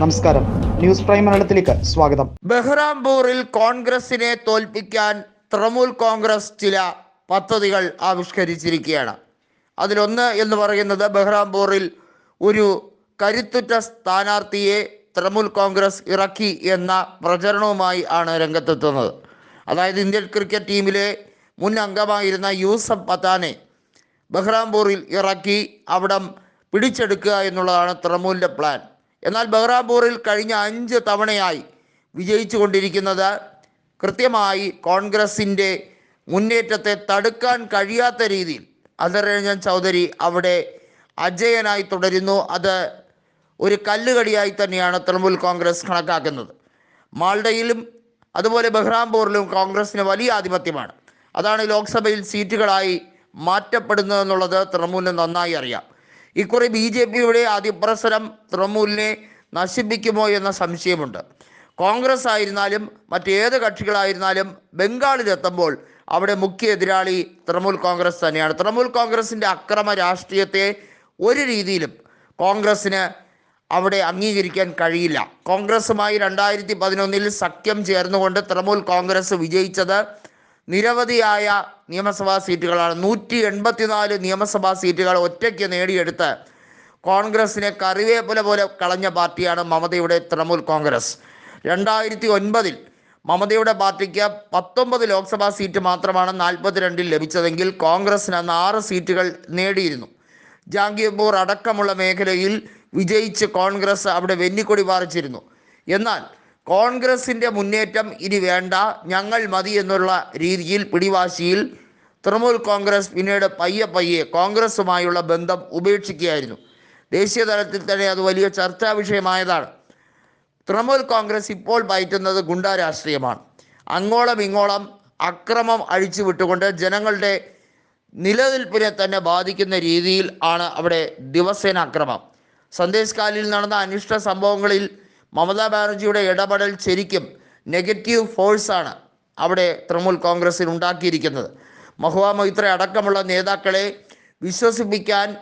നമസ്കാരം. News prime മലയാളത്തിലേക്ക് സ്വാഗതം. ബഹ്റാംപൂറിൽ കോൺഗ്രസിനെ തോൽപ്പിക്കാൻ തൃണമൂൽ കോൺഗ്രസ് ചില പദ്ധതികൾ ആവിഷ്കരിച്ചിരിക്കുകയാണ്. അതിലൊന്ന് എന്ന് പറയുന്നത് ബഹ്റാംപൂറിൽ ഒരു കരുത്തുറ്റ സ്ഥാനാർത്ഥിയെ തൃണമൂൽ കോൺഗ്രസ് ഇറക്കി എന്ന പ്രചരണവുമായി ആണ് രംഗത്തെത്തുന്നത്. അതായത് ഇന്ത്യൻ ക്രിക്കറ്റ് ടീമിലെ മുൻ അംഗമായിരുന്ന യൂസഫ് പത്താനെ ബഹ്റാംപൂറിൽ ഇറക്കി അവിടം പിടിച്ചെടുക്കുക എന്നുള്ളതാണ് തൃണമൂലിന്റെ പ്ലാൻ. എന്നാൽ ബഹ്റാപൂറിൽ കഴിഞ്ഞ അഞ്ച് തവണയായി വിജയിച്ചു കൊണ്ടിരിക്കുന്നത് കൃത്യമായി കോൺഗ്രസിന്റെ മുന്നേറ്റത്തെ തടുക്കാൻ കഴിയാത്ത രീതിയിൽ. അധരഞ്ജൻ ചൗധരി അവിടെ അജയനായി തുടരുന്നു. അത് ഒരു കല്ലുകടിയായി തന്നെയാണ് തൃണമൂൽ കോൺഗ്രസ് കണക്കാക്കുന്നത്. മാൾഡയിലും അതുപോലെ ബഹ്റാംപൂറിലും കോൺഗ്രസിന് വലിയ ആധിപത്യമാണ്. അതാണ് ലോക്സഭയിൽ സീറ്റുകളായി മാറ്റപ്പെടുന്നതെന്നുള്ളത് തൃണമൂലിന് നന്നായി അറിയാം. ഇക്കുറി ബി ജെ പിയുടെ അതിപ്രസരം തൃണമൂലിനെ നശിപ്പിക്കുമോ എന്ന സംശയമുണ്ട്. കോൺഗ്രസ് ആയിരുന്നാലും മറ്റേത് കക്ഷികളായിരുന്നാലും ബംഗാളിലെത്തുമ്പോൾ അവിടെ മുഖ്യ എതിരാളി തൃണമൂൽ കോൺഗ്രസ് തന്നെയാണ്. തൃണമൂൽ കോൺഗ്രസിന്റെ അക്രമ രാഷ്ട്രീയത്തെ ഒരു രീതിയിലും കോൺഗ്രസ്സിന് അവിടെ അംഗീകരിക്കാൻ കഴിയില്ല. കോൺഗ്രസുമായി രണ്ടായിരത്തി പതിനൊന്നിൽ സഖ്യം ചേർന്നുകൊണ്ട് തൃണമൂൽ കോൺഗ്രസ് വിജയിച്ചത് നിരവധിയായ നിയമസഭാ സീറ്റുകളാണ്. നൂറ്റി എൺപത്തിനാല് നിയമസഭാ സീറ്റുകൾ ഒറ്റയ്ക്ക് നേടിയെടുത്ത് കോൺഗ്രസിനെ കറിവേപ്പില പോലെ കളഞ്ഞ പാർട്ടിയാണ് മമതയുടെ തൃണമൂൽ കോൺഗ്രസ്. രണ്ടായിരത്തി ഒൻപതിൽ മമതയുടെ പാർട്ടിക്ക് പത്തൊമ്പത് ലോക്സഭാ സീറ്റ് മാത്രമാണ് നാൽപ്പത്തിരണ്ടിൽ ലഭിച്ചതെങ്കിൽ കോൺഗ്രസിന് അന്ന് ആറ് സീറ്റുകൾ നേടിയിരുന്നു. ജാംഗീർപൂർ അടക്കമുള്ള മേഖലയിൽ വിജയിച്ച് കോൺഗ്രസ് അവിടെ വെന്നിക്കൊടി പാറിച്ചിരുന്നു. എന്നാൽ കോൺഗ്രസിന്റെ മുന്നേറ്റം ഇനി വേണ്ട ഞങ്ങൾ മതി എന്നുള്ള രീതിയിൽ പിടിവാശിയിൽ തൃണമൂൽ കോൺഗ്രസ് പിന്നീട് പയ്യെ പയ്യെ കോൺഗ്രസുമായുള്ള ബന്ധം ഉപേക്ഷിക്കുകയായിരുന്നു. ദേശീയ തലത്തിൽ തന്നെ അത് വലിയ ചർച്ചാ വിഷയമായതാണ്. തൃണമൂൽ കോൺഗ്രസ് ഇപ്പോൾ പയറ്റുന്നത് ഗുണ്ടാ രാഷ്ട്രീയമാണ്. അങ്ങോളം ഇങ്ങോളം അക്രമം അഴിച്ചു വിട്ടുകൊണ്ട് ജനങ്ങളുടെ നിലനിൽപ്പിനെ തന്നെ ബാധിക്കുന്ന രീതിയിൽ ആണ് അവിടെ ദിവസേന അക്രമം. സന്ദേശ് കാലിൽ നടന്ന അനിഷ്ട സംഭവങ്ങളിൽ മമതാ ബാനർജിയുടെ ഇടപെടൽ ശരിക്കും നെഗറ്റീവ് ഫോഴ്സാണ് അവിടെ തൃണമൂൽ കോൺഗ്രസിൽ ഉണ്ടാക്കിയിരിക്കുന്നത്. മഹുവ മൊയ്ത്ര അടക്കമുള്ള നേതാക്കളെ വിശ്വസിപ്പിക്കാൻ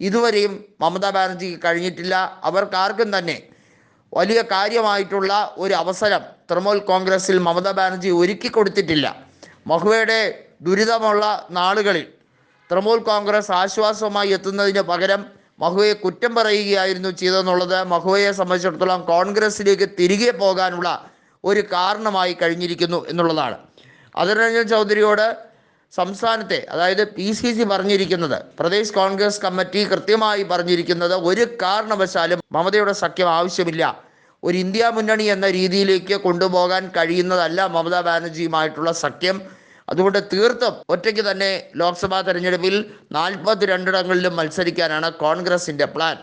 ഇതുവരെയും മമതാ ബാനർജിക്ക് കഴിഞ്ഞിട്ടില്ല. അവർക്കാർക്കും തന്നെ വലിയ കാര്യമായിട്ടുള്ള ഒരു അവസരം തൃണമൂൽ കോൺഗ്രസിൽ മമതാ ബാനർജി ഒരുക്കി കൊടുത്തിട്ടില്ല. മഹുവയുടെ ദുരിതമുള്ള നാളുകളിൽ തൃണമൂൽ കോൺഗ്രസ് ആശ്വാസമായി എത്തുന്നതിന് പകരം മഹുവയെ കുറ്റം പറയുകയായിരുന്നു ചെയ്തതെന്നുള്ളത് മഹുവയെ സംബന്ധിച്ചിടത്തോളം കോൺഗ്രസിലേക്ക് തിരികെ പോകാനുള്ള ഒരു കാരണമായി കഴിഞ്ഞിരിക്കുന്നു എന്നുള്ളതാണ്. അതിരഞ്ജൻ ചൗധരിയോട് സംസ്ഥാനത്തെ അതായത് പി സി സി പറഞ്ഞിരിക്കുന്നത് പ്രദേശ് കോൺഗ്രസ് കമ്മിറ്റി കൃത്യമായി പറഞ്ഞിരിക്കുന്നത് ഒരു കാരണവശാലും മമതയുടെ സഖ്യം ആവശ്യമില്ല. ഒരു ഇന്ത്യ മുന്നണി എന്ന രീതിയിലേക്ക് കൊണ്ടുപോകാൻ കഴിയുന്നതല്ല മമതാ ബാനർജിയുമായിട്ടുള്ള സഖ്യം. അതുകൊണ്ട് തീർത്തും ഒറ്റയ്ക്ക് തന്നെ ലോക്സഭാ തെരഞ്ഞെടുപ്പിൽ നാൽപ്പത്തി രണ്ടിടങ്ങളിലും മത്സരിക്കാനാണ് കോൺഗ്രസിന്റെ പ്ലാൻ.